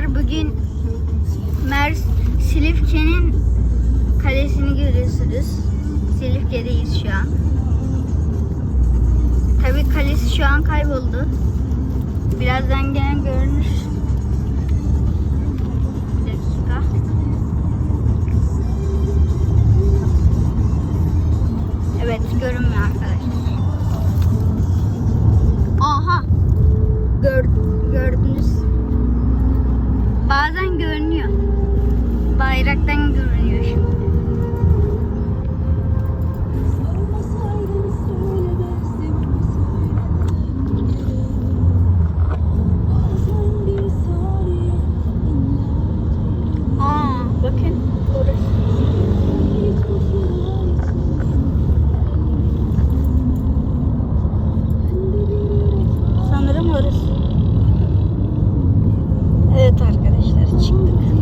arkadaşlar bugün Mers Silifke'nin kalesini görüyorsunuz. Silifke'deyiz şu an. Tabii kalesi şu an kayboldu. Birazdan gene görünür. Bir dakika. Evet görünmüyor arkadaşlar. Bazen görünüyor. Bayraktan görünüyor şimdi. Sanırım orası. Evet arkadaşlar şimdi.